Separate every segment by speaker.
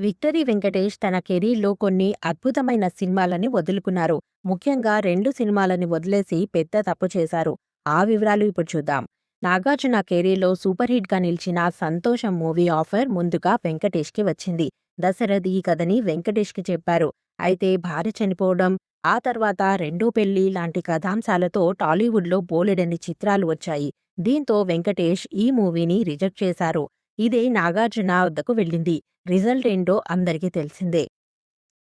Speaker 1: Victory Venkatesh తన కెరీర్‌లో కొన్ని అద్భుతమైన సినిమాలని వదులుకున్నారు. ముఖ్యంగా రెండు సినిమాలని వదిలేసి పెద్ద తప్పు చేశారు. ఆ వివరాలు ఇప్పుడు చూద్దాం. నాగార్జున కెరీర్‌లో సూపర్ హిట్‌గా నిలిచిన 'సంతోషం' మూవీ ఆఫర్ ముందుగా వెంకటేష్‌కి వచ్చింది. దశరథ్ ఈ కథని వెంకటేష్‌కి చెప్పారు. అయితే భార్య చనిపోవడం, ఆ తర్వాత రెండో పెళ్ళి లాంటి కథాంశాలతో టాలీవుడ్‌లో బోలెడని చిత్రాలు వచ్చాయి. దీంతో వెంకటేష్ ఈ మూవీని రిజెక్ట్ చేశారు. ఇదే నాగార్జున వద్దకు వెళ్ళింది. రిజల్ట్ ఏంటో అందరికీ తెలిసిందే.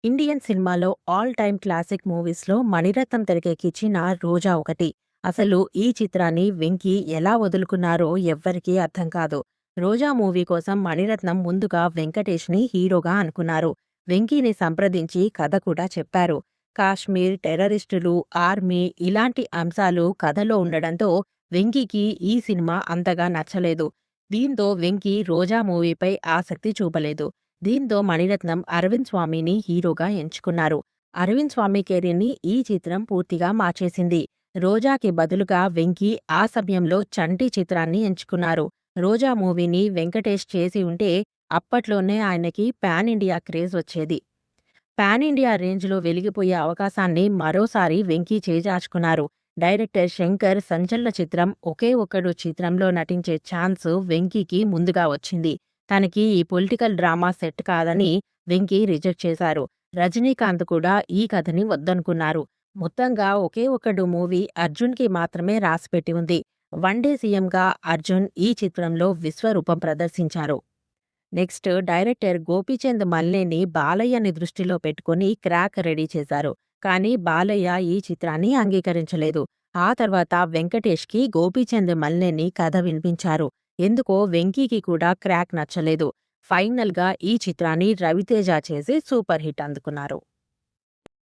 Speaker 1: ఇండియన్ సినిమాలో ఆల్ టైమ్ క్లాసిక్ మూవీస్‌లో మణిరత్నం తెరకెక్కించిన 'రోజా' ఒకటి. అసలు ఈ చిత్రాన్ని వెంకీ ఎలా వదులుకున్నారో ఎవ్వరికీ అర్థం కాదు. 'రోజా' మూవీ కోసం మణిరత్నం ముందుగా వెంకటేష్‌ని హీరోగా అనుకున్నారు. వెంకీని సంప్రదించి కథ కూడా చెప్పారు. కాశ్మీర్, టెర్రరిస్టులు, ఆర్మీ ఇలాంటి అంశాలు కథలో ఉండడంతో వెంకీకి ఈ సినిమా అంతగా నచ్చలేదు. దీంతో వెంకీ 'రోజా' మూవీపై ఆసక్తి చూపలేదు. దీంతో మణిరత్నం అరవింద్ స్వామిని హీరోగా ఎంచుకున్నారు. అరవింద్ స్వామి కెరీర్‌ని ఈ చిత్రం పూర్తిగా మార్చేసింది. 'రోజా'కి బదులుగా వెంకీ ఆ సమయంలో 'చంటి' చిత్రాన్ని ఎంచుకున్నారు. 'రోజా' మూవీని వెంకటేష్ చేసి ఉంటే అప్పట్లోనే ఆయనకి పాన్ ఇండియా క్రేజ్ వచ్చేది. పాన్ ఇండియా రేంజ్‌లో వెలిగిపోయే అవకాశాన్ని మరోసారి వెంకీ చేజార్చుకున్నారు. డైరెక్టర్ శంకర్ సంచలన చిత్రం 'ఒకే ఒకడు చిత్రంలో నటించే ఛాన్స్ వెంకీకి ముందుగా వచ్చింది. తనకి ఈ పొలిటికల్ డ్రామా సెట్ కాదని వెంకీ రిజెక్ట్ చేశారు. రజనీకాంత్ కూడా ఈ కథని వద్దనుకున్నారు. మొత్తంగా 'ఒకే ఒకడు మూవీ అర్జున్‌కి మాత్రమే రాసిపెట్టి ఉంది. వన్డే సీఎంగా అర్జున్ ఈ చిత్రంలో విశ్వరూపం ప్రదర్శించారు. నెక్స్ట్ డైరెక్టర్ గోపీచంద్ మల్లేని బాలయ్యని దృష్టిలో పెట్టుకుని 'క్రాక్' రెడీ చేశారు. కానీ బాలయ్య ఈ చిత్రాన్ని అంగీకరించలేదు. ఆ తర్వాత వెంకటేష్‌కి గోపీచంద్ మల్లేని కథ వినిపించారు. ఎందుకో వెంకీకి కూడా 'క్రాక్' నచ్చలేదు. ఫైనల్‌గా ఈ చిత్రాన్ని రవితేజ చేసి సూపర్ హిట్ అందుకున్నారు.